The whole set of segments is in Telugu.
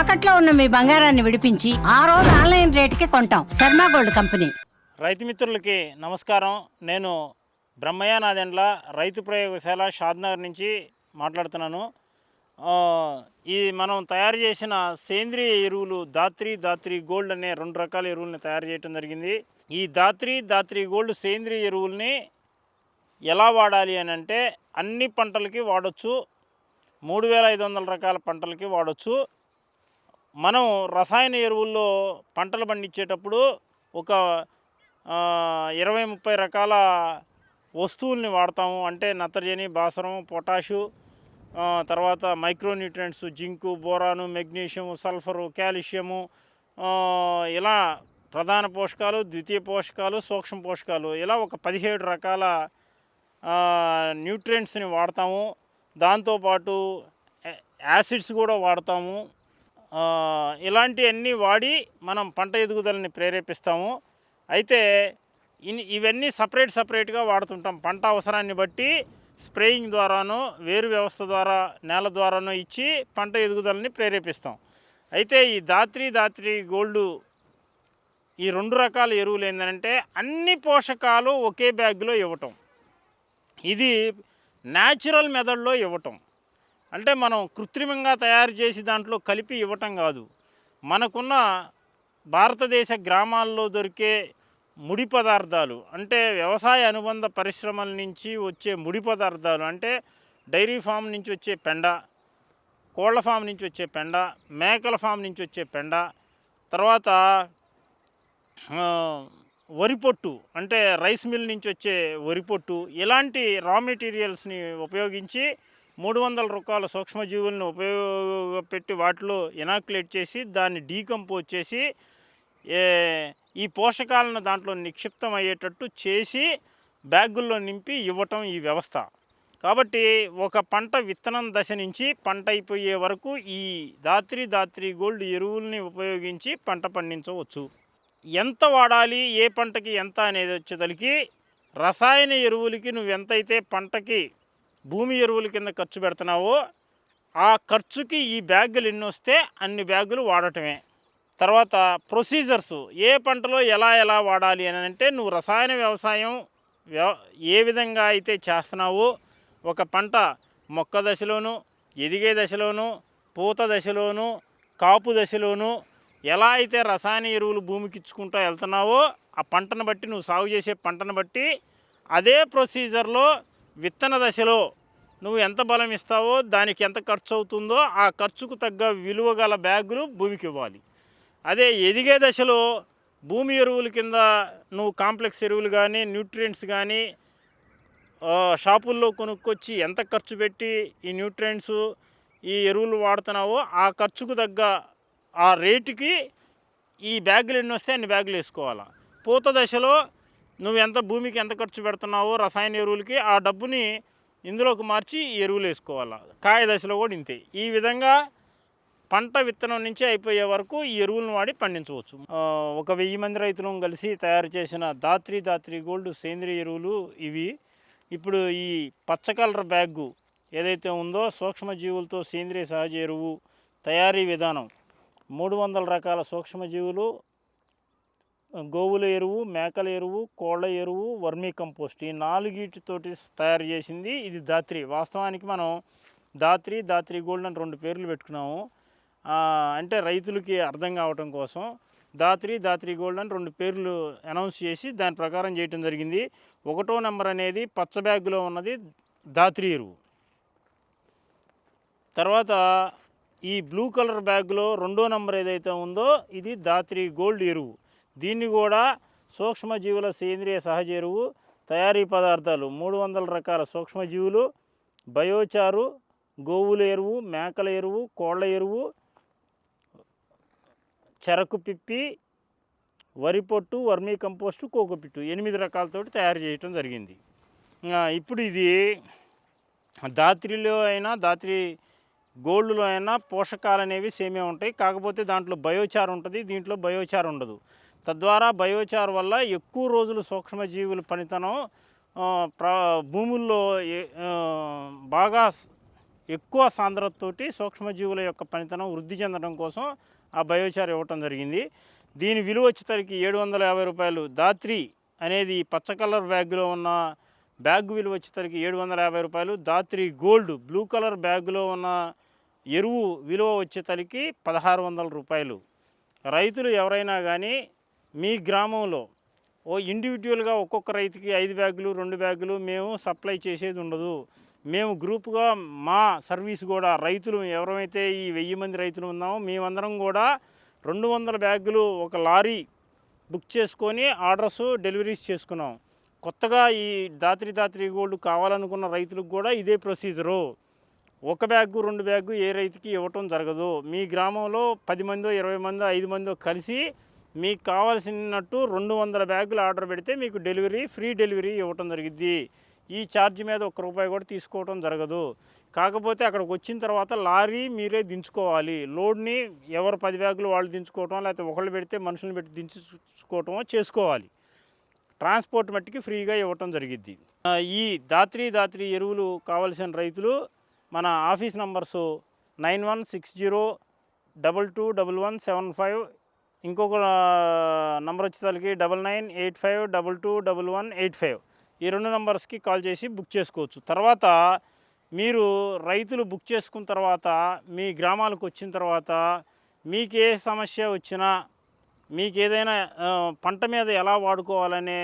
తాకట్లో ఉన్న మీ బంగారాన్ని విడిపించి ఆ రోజు ఆన్లైన్ రేటుకి కొంటాం. Sharma gold company. రైతు మిత్రులకి నమస్కారం. నేను బ్రహ్మయ్య నాదెండ్ల రైతు ప్రయోగశాల షాద్నగర్ నుంచి మాట్లాడుతున్నాను. ఈ మనం తయారు చేసిన సేంద్రియ ఎరువులు దాత్రి దాత్రి గోల్డ్ అనే రెండు రకాల ఎరువుల్ని తయారు చేయడం జరిగింది. ఈ దాత్రి దాత్రి గోల్డ్ సేంద్రియ ఎరువుల్ని ఎలా వాడాలి అని అంటే అన్ని పంటలకి వాడచ్చు. మూడు వేల ఐదు వందల రకాల పంటలకి వాడచ్చు. మనం రసాయన ఎరువుల్లో పంటలు పండించేటప్పుడు ఒక ఇరవై ముప్పై రకాల వస్తువుల్ని వాడతాము. అంటే నత్రజని భాస్వరం పొటాషు తర్వాత micronutrients zinc boron magnesium sulphur calcium ఇలా ప్రధాన పోషకాలు ద్వితీయ పోషకాలు సూక్ష్మ పోషకాలు. ఇలా ఒక పదిహేడు రకాల న్యూట్రియంట్స్ని వాడతాము. దాంతోపాటు యాసిడ్స్ కూడా వాడతాము. ఇలాంటివన్నీ వాడి మనం పంట ఎదుగుదలని ప్రేరేపిస్తాము. అయితే ఇన్- ఇవన్నీ సపరేట్ సపరేట్గా వాడుతుంటాం. పంట అవసరాన్ని బట్టి స్ప్రేయింగ్ ద్వారానో వేరు వ్యవస్థ ద్వారా నేల ద్వారానో ఇచ్చి పంట ఎదుగుదలని ప్రేరేపిస్తాం. అయితే ఈ దాత్రి దాత్రి గోల్డ్ ఈ రెండు రకాల ఎరువులు ఏంటంటే అన్ని పోషకాలు ఒకే బ్యాగ్లో ఇవ్వటం. ఇది న్యాచురల్ మెథడ్లో ఇవ్వటం. అంటే మనం కృత్రిమంగా తయారు చేసి దాంట్లో కలిపి ఇవ్వటం కాదు. మనకున్న భారతదేశ గ్రామాల్లో దొరికే ముడి పదార్థాలు అంటే వ్యవసాయ అనుబంధ పరిశ్రమల నుంచి వచ్చే ముడి పదార్థాలు అంటే డైరీ ఫామ్ నుంచి వచ్చే పెండ కోళ్ళ ఫామ్ నుంచి వచ్చే పెండ మేకల ఫామ్ నుంచి వచ్చే పెండ తర్వాత వరిపొట్టు వరి పొట్టు అంటే రైస్ మిల్ నుంచి వచ్చే వరి పొట్టు ఇలాంటి రా మెటీరియల్స్ని ఉపయోగించి మూడు వందల రకాల సూక్ష్మజీవులను ఉపయోగపెట్టి వాటిలో ఇనాక్యులేట్ చేసి దాన్ని డీకంపోజ్ చేసి ఈ పోషకాలను దాంట్లో నిక్షిప్తం అయ్యేటట్టు చేసి బ్యాగుల్లో నింపి ఇవ్వటం ఈ వ్యవస్థ. కాబట్టి ఒక పంట విత్తనం దశ నుంచి పంట అయిపోయే వరకు ఈ దాత్రి దాత్రి గోల్డ్ ఎరువుల్ని ఉపయోగించి పంట పండించవచ్చు. ఎంత వాడాలి ఏ పంటకి ఎంత అనేది వచ్చేదలికి రసాయన ఎరువులకి నువ్వు ఎంతైతే పంటకి భూమి ఎరువుల కింద ఖర్చు పెడుతున్నావో ఆ ఖర్చుకి ఈ బ్యాగులు ఎన్ని వస్తే అన్ని బ్యాగులు వాడటమే. తర్వాత ప్రొసీజర్స్ ఏ పంటలో ఎలా ఎలా వాడాలి అని అంటే నువ్వు రసాయన వ్యవసాయం ఏ విధంగా అయితే చేస్తున్నావో ఒక పంట మొక్క దశలోను ఎదిగే దశలోను పూత దశలోను కాపు దశలోను ఎలా అయితే రసాయన ఎరువులు భూమికి ఇచ్చుకుంటూ వెళ్తున్నావో ఆ పంటను బట్టి నువ్వు సాగు చేసే పంటను బట్టి అదే ప్రొసీజర్లో విత్తన దశలో నువ్వు ఎంత బలం ఇస్తావో దానికి ఎంత ఖర్చు అవుతుందో ఆ ఖర్చుకు తగ్గ విలువ గల బ్యాగులు భూమికి ఇవ్వాలి. అదే ఎదిగే దశలో భూమి ఎరువుల కింద నువ్వు కాంప్లెక్స్ ఎరువులు కానీ న్యూట్రియంట్స్ కానీ షాపుల్లో కొనుక్కొచ్చి ఎంత ఖర్చు పెట్టి ఈ న్యూట్రియంట్స్ ఈ ఎరువులు వాడుతున్నావో ఆ ఖర్చుకు తగ్గ ఆ రేటుకి ఈ బ్యాగులు ఎన్ని వస్తే అన్ని బ్యాగులు వేసుకోవాలి. పూత దశలో నువ్వు ఎంత భూమికి ఎంత ఖర్చు పెడుతున్నావో రసాయన ఎరువులకి ఆ డబ్బుని ఇందులోకి మార్చి ఎరువులు వేసుకోవాలి? కాయ దశలో కూడా ఇంతే. ఈ విధంగా పంట విత్తనం నుంచి అయిపోయే వరకు ఈ ఎరువులను వాడి పండించవచ్చు. ఒక వెయ్యి మంది రైతులను కలిసి తయారు చేసిన దాత్రి దాత్రి గోల్డ్ సేంద్రియ ఎరువులు ఇవి. ఇప్పుడు ఈ పచ్చ కలర్ బ్యాగు ఏదైతే ఉందో సూక్ష్మజీవులతో సేంద్రియ సహజ ఎరువు తయారీ విధానం. మూడు వందల రకాల సూక్ష్మజీవులు గోవుల ఎరువు మేకల ఎరువు కోళ్ళ ఎరువు వర్మీ కంపోస్ట్ ఈ నాలుగిటితోటి తయారు చేసింది ఇది దాత్రి. వాస్తవానికి మనం దాత్రి దాత్రి గోల్డ్ అని రెండు పేర్లు పెట్టుకున్నాము. అంటే రైతులకి అర్థం కావటం కోసం దాత్రి దాత్రి గోల్డ్ అని రెండు పేర్లు అనౌన్స్ చేసి దాని ప్రకారం చేయటం జరిగింది. ఒకటో నెంబర్ అనేది పచ్చ బ్యాగులో ఉన్నది దాత్రి ఎరువు. తర్వాత ఈ బ్లూ కలర్ బ్యాగ్లో రెండో నెంబర్ ఏదైతే ఉందో ఇది దాత్రి గోల్డ్ ఎరువు. దీన్ని కూడా సూక్ష్మజీవుల సేంద్రియ సహజ ఎరువు తయారీ పదార్థాలు మూడు వందల రకాల సూక్ష్మజీవులు బయోచారు గోవుల ఎరువు మేకల ఎరువు కోళ్ళ ఎరువు చెరకు పిప్పి వరి పొట్టు వర్మీ కంపోస్టు కోకోపిట్టు ఎనిమిది రకాలతోటి తయారు చేయటం జరిగింది. ఇప్పుడు ఇది దాత్రిలో అయినా దాత్రి గోల్డ్లో అయినా పోషకాలు అనేవి సేమే ఉంటాయి. కాకపోతే దాంట్లో బయోచార్ ఉంటుంది దీంట్లో బయోచార్ ఉండదు. తద్వారా బయోచార్ వల్ల ఎక్కువ రోజులు సూక్ష్మజీవుల పనితనం ప్ర భూముల్లో బాగా ఎక్కువ సాంద్రతతోటి సూక్ష్మజీవుల యొక్క పనితనం వృద్ధి చెందడం కోసం ఆ బయోచార్ ఇవ్వటం జరిగింది. దీని విలువ వచ్చేసరికి ఏడు వందల యాభై రూపాయలు. దాత్రి అనేది పచ్చ కలర్ బ్యాగ్లో ఉన్న బ్యాగ్ విలువ వచ్చేసరికి ఏడు వందల యాభై రూపాయలు. దాత్రి గోల్డ్ బ్లూ కలర్ బ్యాగ్లో ఉన్న ఎరువు విలువ వచ్చేసరికి పదహారు వందల రూపాయలు. రైతులు ఎవరైనా కానీ మీ గ్రామంలో ఓ ఇండివిజువల్గా ఒక్కొక్క రైతుకి ఐదు బ్యాగులు రెండు బ్యాగులు మేము సప్లై చేసేది ఉండదు. మేము గ్రూప్గా మా సర్వీస్ కూడా రైతులు ఎవరైతే ఈ వెయ్యి మంది రైతులు ఉన్నామో మేమందరం కూడా రెండు వందల బ్యాగులు ఒక లారీ బుక్ చేసుకొని ఆర్డర్స్ డెలివరీస్ చేసుకున్నాం. కొత్తగా ఈ దాత్రి దాత్రి గోల్డ్ కావాలనుకున్న రైతులకు కూడా ఇదే ప్రొసీజరు. ఒక బ్యాగు రెండు బ్యాగు ఏ రైతుకి ఇవ్వటం జరగదు. మీ గ్రామంలో పది మందో ఇరవై మందో ఐదు మందో కలిసి మీకు కావాల్సినట్టు రెండు వందల బ్యాగులు ఆర్డర్ పెడితే మీకు డెలివరీ ఫ్రీ డెలివరీ ఇవ్వటం జరిగింది ఈ ఛార్జ్ మీద ఒక్క రూపాయి కూడా తీసుకోవటం జరగదు. కాకపోతే అక్కడికి వచ్చిన తర్వాత లారీ మీరే దించుకోవాలి. లోడ్ని ఎవరు పది బ్యాగులు వాళ్ళు దించుకోవటం లేకపోతే ఒకళ్ళు పెడితే మనుషులను పెట్టి దించుకోవటమో చేసుకోవాలి. ట్రాన్స్పోర్ట్ మట్టికి ఫ్రీగా ఇవ్వటం జరిగిద్ది. ఈ దాత్రి దాత్రి ఎరువులు కావలసిన రైతులు మన office numbers nine one six zero double two double one seven five ఇంకొక నంబర్ వచ్చేసరికి double nine eight five double two double one eight five ఈ రెండు నంబర్స్కి కాల్ చేసి బుక్ చేసుకోవచ్చు. తర్వాత మీరు రైతులు బుక్ చేసుకున్న తర్వాత మీ గ్రామాలకు వచ్చిన తర్వాత మీకు ఏ సమస్య వచ్చినా మీకు ఏదైనా పంట మీద ఎలా వాడుకోవాలనే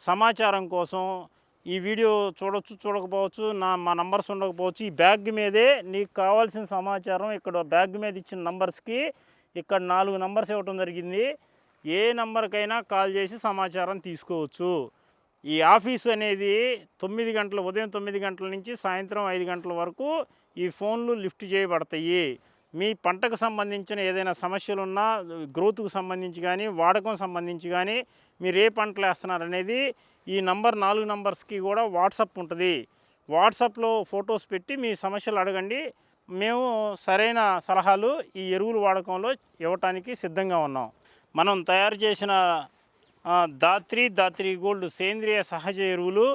సమాచారం కోసం ఈ వీడియో చూడొచ్చు చూడకపోవచ్చు నా మా నంబర్స్ ఉండకపోవచ్చు ఈ బ్యాగ్ మీదే నీకు కావాల్సిన సమాచారం ఇక్కడ బ్యాగ్ మీద ఇచ్చిన నంబర్స్కి ఇక్కడ నాలుగు నంబర్స్ ఇవ్వటం జరిగింది. ఏ నంబర్కైనా కాల్ చేసి సమాచారం తీసుకోవచ్చు. ఈ ఆఫీస్ అనేది తొమ్మిది గంటల ఉదయం తొమ్మిది గంటల నుంచి సాయంత్రం ఐదు గంటల వరకు ఈ ఫోన్లు లిఫ్ట్ చేయబడతాయి. మీ పంటకు సంబంధించిన ఏదైనా సమస్యలు ఉన్నా గ్రోత్కు సంబంధించి కానీ వాడకం సంబంధించి కానీ మీరు ఏ పంటలు వేస్తున్నారు అనేది ఈ నంబర్ నాలుగు నంబర్స్కి కూడా వాట్సప్ ఉంటుంది. వాట్సాప్లో ఫొటోస్ పెట్టి మీ సమస్యలు అడగండి. మేము సరైన సలహాలు ఈ ఎరువులు వాడకంలో ఇవ్వటానికి సిద్ధంగా ఉన్నాం. మనం తయారు చేసిన దాత్రి దాత్రి గోల్డ్ సేంద్రియ సహజ ఎరువులు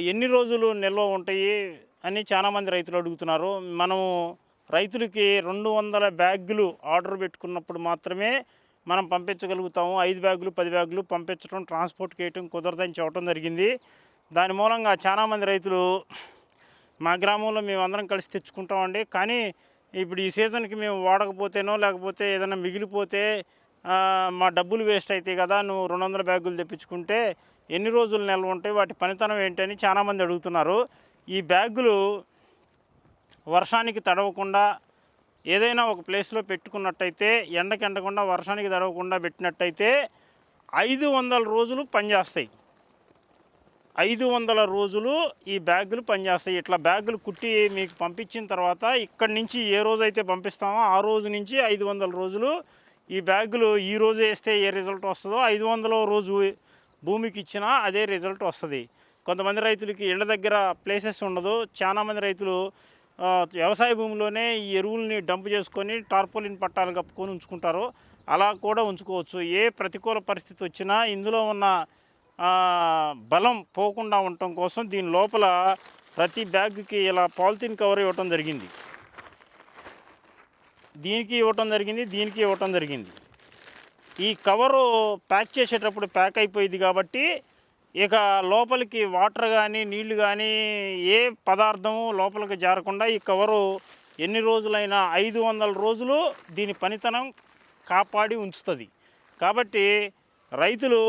ఎన్ని రోజులు నిల్వ ఉంటాయి అని చాలామంది రైతులు అడుగుతున్నారు. మనము రైతులకి రెండు వందల బ్యాగులు ఆర్డర్ పెట్టుకున్నప్పుడు మాత్రమే మనం పంపించగలుగుతాము. ఐదు బ్యాగులు పది బ్యాగులు పంపించడం ట్రాన్స్పోర్ట్ చేయటం కుదరదని చెప్పడం జరిగింది. దాని మూలంగా చాలామంది రైతులు మా గ్రామంలో మేము అందరం కలిసి తెచ్చుకుంటామండి. కానీ ఇప్పుడు ఈ సీజన్కి మేము వాడకపోతేనో లేకపోతే ఏదైనా మిగిలిపోతే మా డబ్బులు వేస్ట్ అవుతాయి కదా నువ్వు రెండు వందల బ్యాగులు తెప్పించుకుంటే ఎన్ని రోజులు నిల్వ ఉంటాయి వాటి పనితనం ఏంటని చాలామంది అడుగుతున్నారు. ఈ బ్యాగులు వర్షానికి తడవకుండా ఏదైనా ఒక ప్లేస్లో పెట్టుకున్నట్టయితే ఎండకి ఎండకుండా వర్షానికి తడవకుండా పెట్టినట్టయితే ఐదు వందల రోజులు పనిచేస్తాయి. ఐదు వందల రోజులు ఈ బ్యాగులు పనిచేస్తాయి. ఇట్లా బ్యాగులు కుట్టి మీకు పంపించిన తర్వాత ఇక్కడి నుంచి ఏ రోజు అయితే పంపిస్తామో ఆ రోజు నుంచి ఐదు వందల రోజులు ఈ బ్యాగులు ఈ రోజు వేస్తే ఏ రిజల్ట్ వస్తుందో ఐదు వందల రోజు భూమికి ఇచ్చినా అదే రిజల్ట్ వస్తుంది. కొంతమంది రైతులకి ఇళ్ళ దగ్గర ప్లేసెస్ ఉండదు. చాలామంది రైతులు వ్యవసాయ భూమిలోనే ఈ ఎరువుల్ని డంప్ చేసుకొని టార్పోలిన్ పట్టాలు కప్పుకొని ఉంచుకుంటారు. అలా కూడా ఉంచుకోవచ్చు. ఏ ప్రతికూల పరిస్థితి వచ్చినా ఇందులో ఉన్న బలం పోకుండా ఉండటం కోసం దీని లోపల ప్రతి బ్యాగ్కి ఇలా పాలిథిన్ కవర్ ఇవ్వటం జరిగింది. దీనికి ఇవ్వటం జరిగింది దీనికి ఇవ్వటం జరిగింది. ఈ కవరు ప్యాక్ చేసేటప్పుడు ప్యాక్ అయిపోయింది కాబట్టి ఇక లోపలికి వాటర్ కానీ నీళ్ళు కానీ ఏ పదార్థము లోపలికి జారకుండా ఈ కవరు ఎన్ని రోజులైనా ఐదు వందల రోజులు దీని పనితనం కాపాడి ఉంచుతుంది. కాబట్టి రైతులు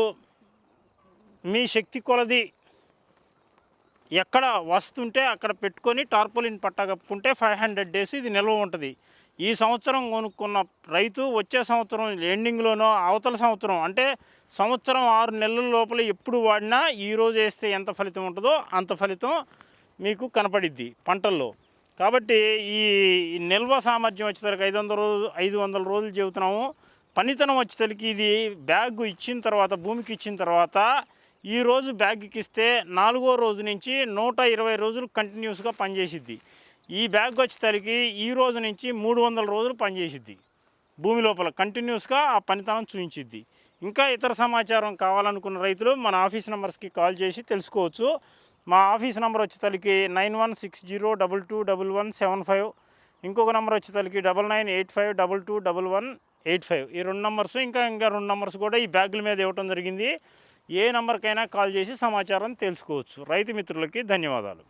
మీ శక్తి కొలది ఎక్కడ వస్తుంటే అక్కడ పెట్టుకొని టార్పోలిన్ పట్ట కప్పుకుంటే ఫైవ్ హండ్రెడ్ డేస్ ఇది నిల్వ ఉంటుంది. ఈ సంవత్సరం కొనుక్కున్న రైతు వచ్చే సంవత్సరం ఎండింగ్లోనో అవతల సంవత్సరం అంటే సంవత్సరం ఆరు నెలల లోపల ఎప్పుడు వాడినా ఈరోజు వేస్తే ఎంత ఫలితం ఉంటుందో అంత ఫలితం మీకు కనపడిద్ది పంటల్లో. కాబట్టి ఈ నిల్వ సామర్థ్యం వచ్చేసరికి ఐదు వందల రోజు ఐదు వందల రోజులు చెబుతున్నాము పనితనం వచ్చేసరికి ఇది బ్యాగ్ ఇచ్చిన తర్వాత భూమికి ఇచ్చిన తర్వాత ఈ రోజు బ్యాగ్కి ఇస్తే నాలుగో రోజు నుంచి నూట ఇరవై రోజులు కంటిన్యూస్గా పనిచేసిద్ది. ఈ బ్యాగ్ వచ్చేసరికి ఈ రోజు నుంచి మూడు వందల రోజులు పనిచేసిద్ది. భూమి లోపల కంటిన్యూస్గా ఆ పనితనం చూపించిద్ది ఇంకా ఇతర సమాచారం కావాలనుకున్న రైతులు మన ఆఫీస్ నెంబర్స్కి కాల్ చేసి తెలుసుకోవచ్చు. మా ఆఫీస్ నెంబర్ వచ్చేసరికి nine one six zero double two double one seven five. ఇంకొక నెంబర్ వచ్చేసరికి double nine eight five double two double one eight five. ఈ రెండు నెంబర్స్ ఇంకా ఇంకా రెండు నెంబర్స్ కూడా ఈ బ్యాగుల మీద ఇవ్వటం జరిగింది. ఏ నెంబర్కైనా కాల్ చేసి సమాచారం తెలుసుకోవచ్చు. రైతు మిత్రులకి ధన్యవాదాలు.